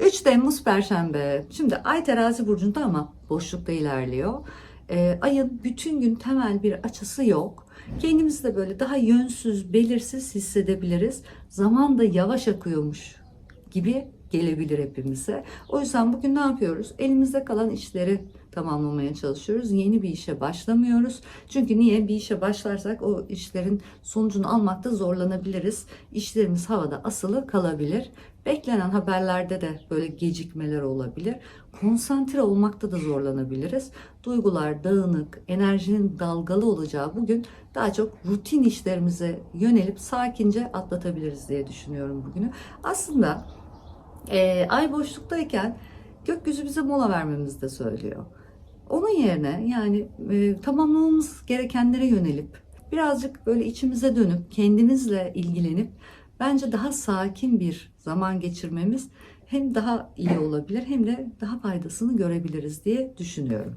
3 Temmuz Perşembe. Şimdi Ay terazi burcunda ama boşlukta ilerliyor. Ee, ayın bütün gün temel bir açısı yok. Kendimizi de böyle daha yönsüz, belirsiz hissedebiliriz. Zaman da yavaş akıyormuş gibi gelebilir hepimize. O yüzden bugün ne yapıyoruz? Elimizde kalan işleri tamamlamaya çalışıyoruz. Yeni bir işe başlamıyoruz. Çünkü niye? Bir işe başlarsak o işlerin sonucunu almakta zorlanabiliriz. İşlerimiz havada asılı kalabilir. Beklenen haberlerde de böyle gecikmeler olabilir. Konsantre olmakta da zorlanabiliriz. Duygular dağınık, enerjinin dalgalı olacağı bugün daha çok rutin işlerimize yönelip sakince atlatabiliriz diye düşünüyorum bugünü. Aslında e, ay boşluktayken gökyüzü bize mola vermemizi de söylüyor. Onun yerine yani e, tamamlamamız gerekenlere yönelip birazcık böyle içimize dönüp kendimizle ilgilenip bence daha sakin bir zaman geçirmemiz hem daha iyi olabilir hem de daha faydasını görebiliriz diye düşünüyorum.